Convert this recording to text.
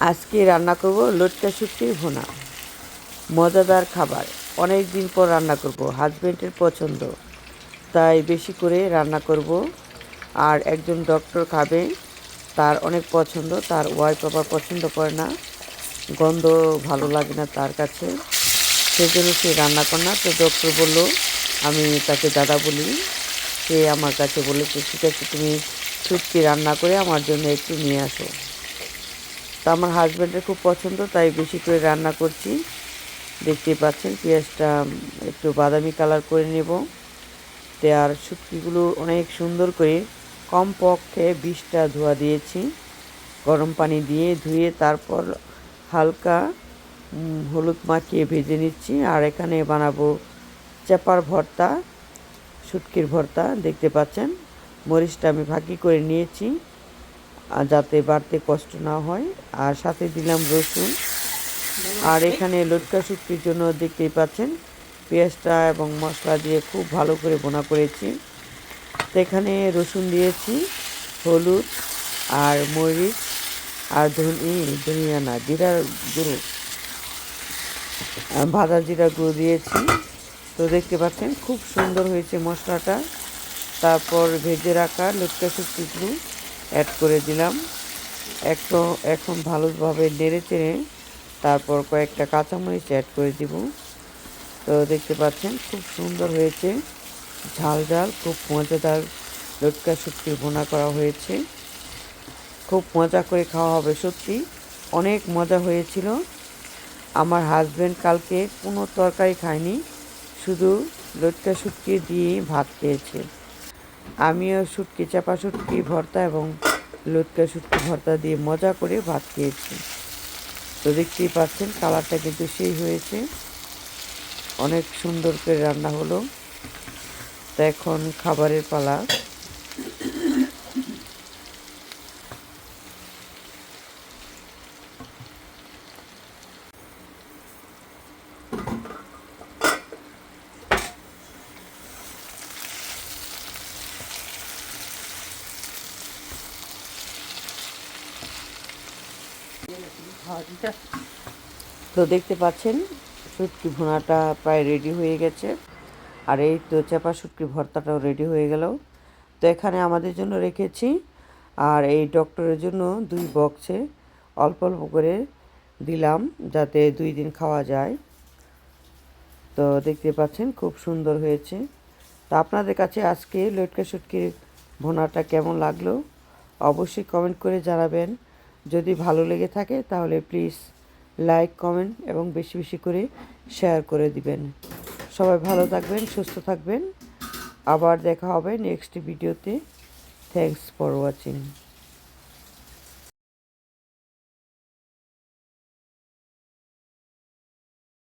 আজকে রান্না করব লটকা শুটকির ভুনা। মজাদার খাবার। অনেক দিন পর রান্না করব হাজব্যান্ডের পছন্দ। তাই বেশি করে রান্না করব। আর একজন ডক্টর খাবে, তার অনেক পছন্দ, তার ওয়াইফ আবার পছন্দ করে না। গন্ধ ভালো লাগে না তার কাছে। সেই জন্য সে রান্না করে না। তো ডক্টর বলল, আমি তাকে দাদা বলি। সে আমার কাছে বলেছে, ঠিক আছে, তুমি শুটকি রান্না করে আমার জন্য একটু নিয়ে আসো। তো আমার হাজব্যান্ডের খুব পছন্দ, তাই বেশি করে রান্না করছি। দেখতেই পাচ্ছেন, পেঁয়াজটা একটু বাদামি কালার করে নেব। তে আর শুটকিগুলো অনেক সুন্দর করে কমপক্ষে বিষটা ধোয়া দিয়েছি। গরম পানি দিয়ে ধুয়ে তারপর হালকা হলুদ মাখিয়ে ভেজে নিচ্ছি। আর এখানে বানাবো চাপার ভর্তা, শুটকির ভর্তা, দেখতে পাচ্ছেন। মরিচটা আমি ভাগি করে নিয়েছি। যাতে বাড়তে কষ্ট না হয়। আর সাথে দিলাম রসুন। আর এখানে লটকা শুটকির জন্য দেখতেই পাচ্ছেন, পেঁয়াজটা এবং মশলা দিয়ে খুব ভালো করে বোনা করেছি। তো এখানে রসুন দিয়েছি, হলুদ আর মরিচ আর ধনি, ধনিয়া না, জিরার গুঁড়ো। ভাজা জিরা গুঁড়ো দিয়েছি। তো দেখতে পাচ্ছেন, খুব সুন্দর হয়েছে মশলাটা। তারপর ভেজে রাখা লটকা শুটকিগুলো। অ্যাড করে দিলাম। একটু এখন ভালোভাবে নেড়ে চেড়ে তারপর কয়েকটা কাঁচামরিচ অ্যাড করে দিব। তো দেখতে পাচ্ছেন খুব সুন্দর হয়েছে। ঝাল ঝাল, খুব মজাদার লটকা শুটকির বোনা করা হয়েছে। খুব মজা করে খাওয়া হবে, সত্যি। অনেক মজা হয়েছিল। আমার হাজব্যান্ড কালকে কোনো তরকারি খায়নি, শুধু লটকা শুটকি দিয়ে ভাত খেয়েছে। আমিও শুটকি চাপা শুটকি ভর্তা এবং লুৎকা শুটকি ভর্তা দিয়ে মজা করে ভাত খেয়েছি। তো দেখতেই পাচ্ছেন, কালারটা কিন্তু সেই হয়েছে। অনেক সুন্দর করে রান্না হলো। তো এখন খাবারের পালা। তো দেখতে পাচ্ছেন, শুটকি ভুনাটা প্রায় রেডি হয়ে গেছে। আর এই তো চাপা শুটকি ভর্তাটাও রেডি হয়ে গেল। তো এখানে আমাদের জন্য রেখেছি, আর এই ডক্টরের জন্য দুই বক্সে অল্প অল্প করে দিলাম, যাতে দুই দিন খাওয়া যায়। তো দেখতে পাচ্ছেন, খুব সুন্দর হয়েছে। তো আপনাদের কাছে আজকে লটকা শুটকির ভোনাটা কেমন লাগল? অবশ্যই কমেন্ট করে জানাবেন। যদি ভালো লেগে থাকে, তাহলে প্লিজ লাইক কমেন্ট এবং বেশি বেশি করে শেয়ার করে দিবেন। সবাই ভালো থাকবেন, সুস্থ থাকবেন। আবার দেখা হবে নেক্সট ভিডিওতে থ্যাংকস ফর ওয়াচিং